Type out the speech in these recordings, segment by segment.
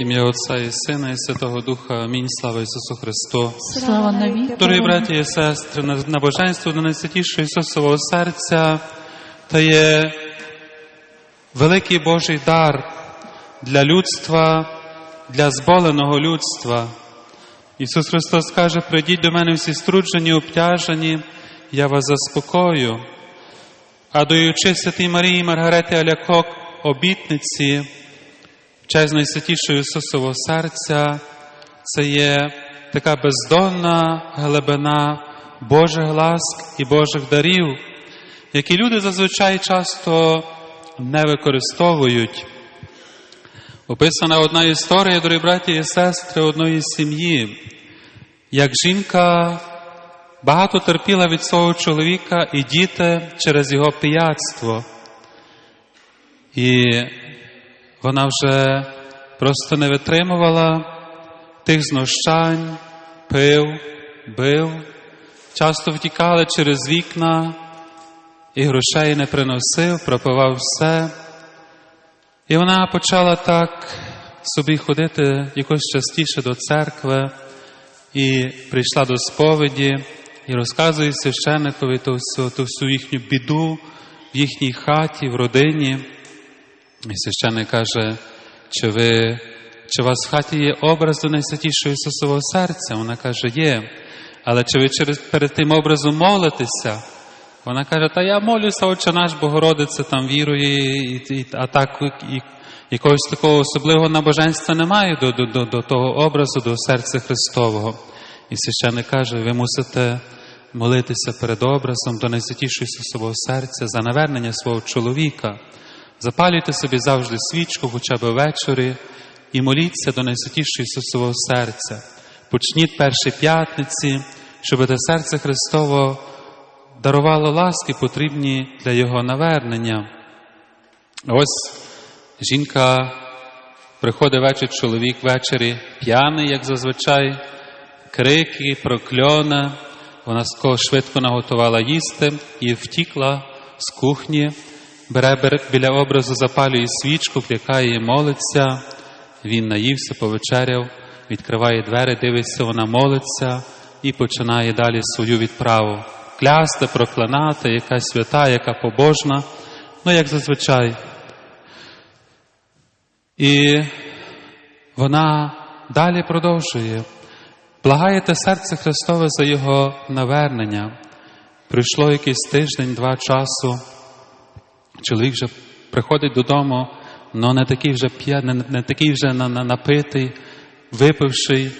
Ім'я Отця і Сина, і Святого Духа. Амінь. Слава Ісусу Христу. Слава навіки. Дорогі браті і сестри, на- набоженство до найсвятішого Ісусового серця та є великий Божий дар для людства, для зболеного людства. Ісус Христос каже: прийдіть до мене всі струджені, обтяжені, я вас заспокою. А даючи Святій Марії Маргарети Алякок обітниці, честь найсвятішого Ісусового серця, це є така бездонна глибина Божих ласк і Божих дарів, які люди зазвичай часто не використовують. Описана одна історія, дорогі браті і сестри, одної сім'ї, як жінка багато терпіла від свого чоловіка і діти через його пияцтво. І вона вже просто не витримувала тих знущань, пив, бив, часто втікали через вікна і грошей не приносив, пропивав все. І вона почала так собі ходити якось частіше до церкви і прийшла до сповіді і розказує священникові ту всю, ту всю їхню біду в їхній хаті, в родині. І священник каже, чи ви, чи у вас в хаті є образ до найсвятішого Ісусового серця? Вона каже, є. Але чи ви через, перед тим образом молитеся? Вона каже, та я молюся, Отче наш Богородиця там вірує, і, і, а так і, якогось такого особливого набоженства немає до, до, до, до того образу, до серця Христового. І священник каже, ви мусите молитися перед образом до найсвятішого Ісусового серця за навернення свого чоловіка. Запалюйте собі завжди свічку, хоча б ввечері, і моліться до найсвятішого Ісусового серця. Почніть перші п'ятниці, щоб те серце Христово дарувало ласки, потрібні для Його навернення. Ось жінка приходить вечір, чоловік ввечері п'яний, як зазвичай, крики, прокльони. Вона швидко наготувала їсти і втікла з кухні, бере біля образу, запалює свічку, вкликає і молиться. Він наївся, повечеряв, відкриває двері, дивиться, вона молиться і починає далі свою відправу. Клясти, проклинати, яка свята, яка побожна, ну як зазвичай. І вона далі продовжує. Благаєте серце Христове за Його навернення. Прийшло якийсь тиждень, два часу. Чоловік вже приходить додому, але не такий вже п'я, не, не такий вже на, на, напитий, випивший.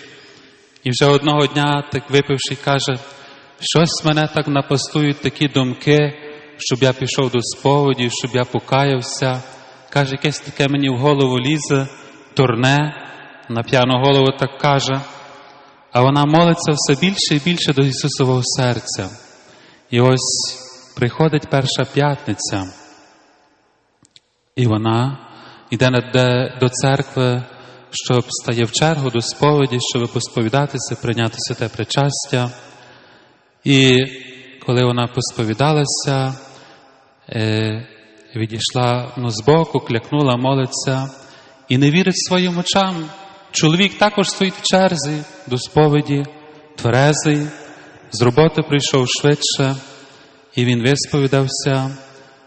І вже одного дня, так випивший, каже, щось мене так напастують такі думки, щоб я пішов до сповіді, щоб я покаявся. Каже, якесь таке мені в голову лізе, турне, на п'яну голову так каже. А вона молиться все більше і більше до Ісусового серця. І ось приходить перша п'ятниця, і вона йде до церкви, щоб стає в чергу до сповіді, щоб посповідатися, прийняти святе причастя. І коли вона посповідалася, е, відійшла ну, збоку, клякнула, молиться і не вірить своїм очам. Чоловік також стоїть в черзі до сповіді, тверезий, з роботи прийшов швидше, і він висповідався,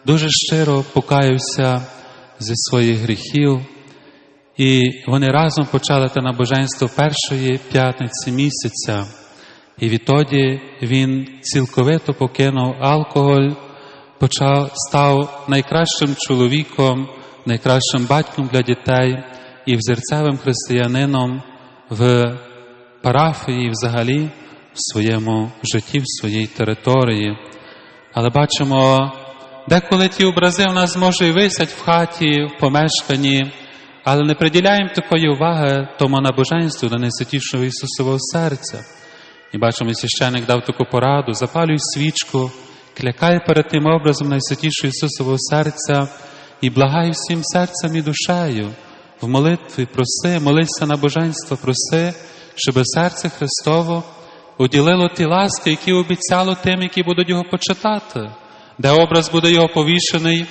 дуже щиро покаявся зі своїх гріхів. І вони разом почали те набоженство першої п'ятниці місяця. І відтоді він цілковито покинув алкоголь, почав, став найкращим чоловіком, найкращим батьком для дітей і взірцевим християнином в парафії взагалі в своєму житті, в своїй території. Але бачимо, деколи ті образи в нас може і висять в хаті, в помешканні, але не приділяємо такої уваги тому набоженству до найсвятішого Ісусового серця. І бачимо, священник дав таку пораду, запалюй свічку, клякай перед тим образом найсвятішого Ісусового серця і благай всім серцем і душею. В молитві проси, молися на боженство, проси, щоб серце Христово уділило ті ласки, які обіцяло тим, які будуть його почитати, де образ буде його повішений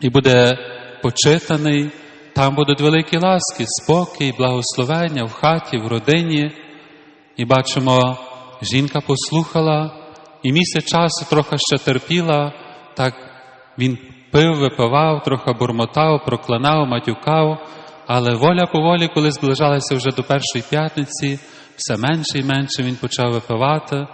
і буде почитаний, там будуть великі ласки, спокій, благословення в хаті, в родині. І бачимо, жінка послухала, і місяць часу трохи ще терпіла, так він пив, випивав, трохи бурмотав, проклинав, матюкав, але воля поволі, коли зближалася вже до першої п'ятниці, все менше і менше він почав випивати,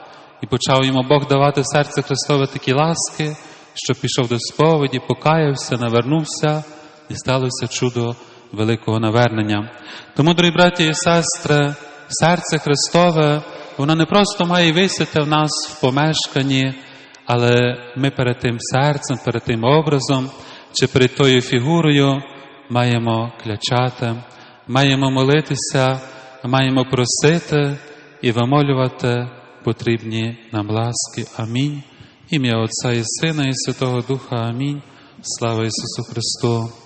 і почав йому Бог давати в серце Христове такі ласки, що пішов до сповіді, покаявся, навернувся, і сталося чудо великого навернення. Тому, дорогі браті і сестри, серце Христове, воно не просто має висіти в нас в помешканні, але ми перед тим серцем, перед тим образом чи перед тою фігурою маємо клячати, маємо молитися, маємо просити і вимолювати потрібні нам ласки. Амінь. Ім'я Отця і Сина, і Святого Духа. Амінь. Слава Ісусу Христу!